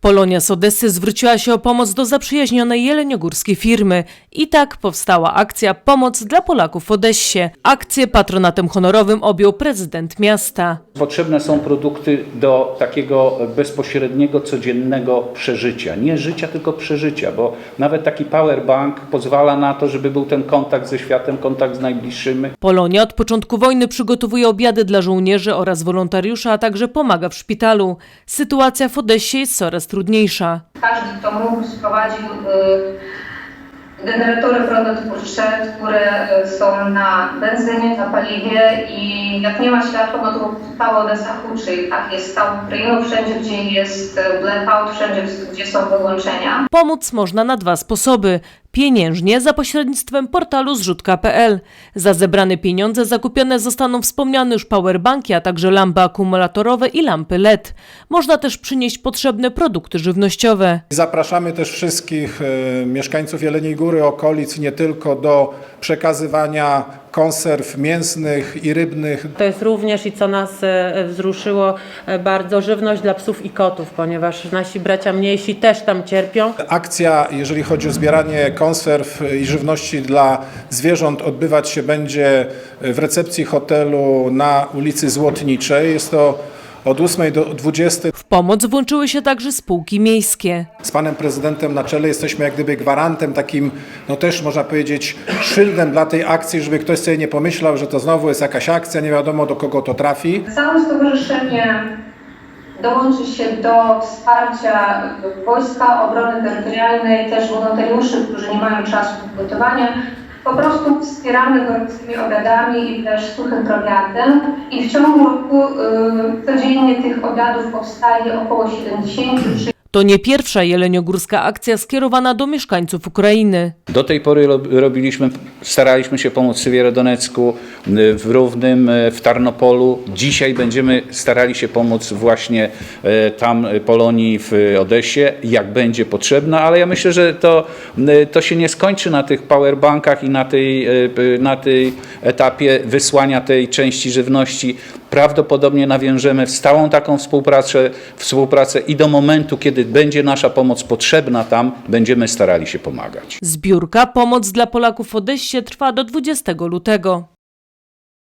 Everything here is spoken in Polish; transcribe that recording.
Polonia z Odessy zwróciła się o pomoc do zaprzyjaźnionej jeleniogórskiej firmy i tak powstała akcja Pomoc dla Polaków w Odessie. Akcję patronatem honorowym objął prezydent miasta. Potrzebne są produkty do takiego bezpośredniego, codziennego przeżycia. Nie życia, tylko przeżycia, bo nawet taki powerbank pozwala na to, żeby był ten kontakt ze światem, kontakt z najbliższymi. Polonia od początku wojny przygotowuje obiady dla żołnierzy oraz wolontariuszy, a także pomaga w szpitalu. Sytuacja w Odessie jest coraz trudniejsza. Każdy, kto mógł, sprowadził y, generatory prądotwórcze, które y, są na benzynie, na paliwie i jak nie ma światła, no to cała Odessa huczy. I tak jest całą Ukrainą, wszędzie, gdzie jest y, blackout, wszędzie, gdzie są wyłączenia. Pomóc można na dwa sposoby. Pieniężnie za pośrednictwem portalu zrzutka.pl. Za zebrane pieniądze zakupione zostaną wspomniane już powerbanki, a także lampy akumulatorowe i lampy LED. Można też przynieść potrzebne produkty żywnościowe. Zapraszamy też wszystkich e, mieszkańców Jeleniej Góry, okolic, nie tylko do przekazywania konserw mięsnych i rybnych To jest również i co nas e, wzruszyło e, bardzo żywność dla psów i kotów, ponieważ nasi bracia mniejsi też tam cierpią. Akcja, jeżeli chodzi o zbieranie konserw i żywności dla zwierząt, odbywać się będzie w recepcji hotelu na ulicy Złotniczej. Jest to od 8 do 20. W pomoc włączyły się także spółki miejskie. Z panem prezydentem na czele jesteśmy jak gdyby gwarantem, takim, no też można powiedzieć, szyldem dla tej akcji, żeby ktoś sobie nie pomyślał, że to znowu jest jakaś akcja, nie wiadomo do kogo to trafi. Całe stowarzyszenie dołączy się do wsparcia Wojska Obrony Terytorialnej, też wolontariuszy, którzy nie mają czasu przygotowania. Po prostu wspieramy gorącymi obiadami i też suchym prowiantem. I w ciągu roku y, codziennie tych obiadów powstaje około 70 To nie pierwsza jeleniogórska akcja skierowana do mieszkańców Ukrainy. Do tej pory rob- robiliśmy, staraliśmy się pomóc w Sywierodonecku, y, w Równym, y, w Tarnopolu. Dzisiaj będziemy starali się pomóc właśnie y, tam Polonii w Odessie, jak będzie potrzebna, ale ja myślę, że to, to się nie skończy na tych powerbankach i na tej, na tej etapie wysłania tej części żywności. Prawdopodobnie nawiążemy stałą taką współpracę, współpracę i do momentu, kiedy będzie nasza pomoc potrzebna tam, będziemy starali się pomagać. Zbiórka Pomoc dla Polaków w Odessie trwa do 20 lutego.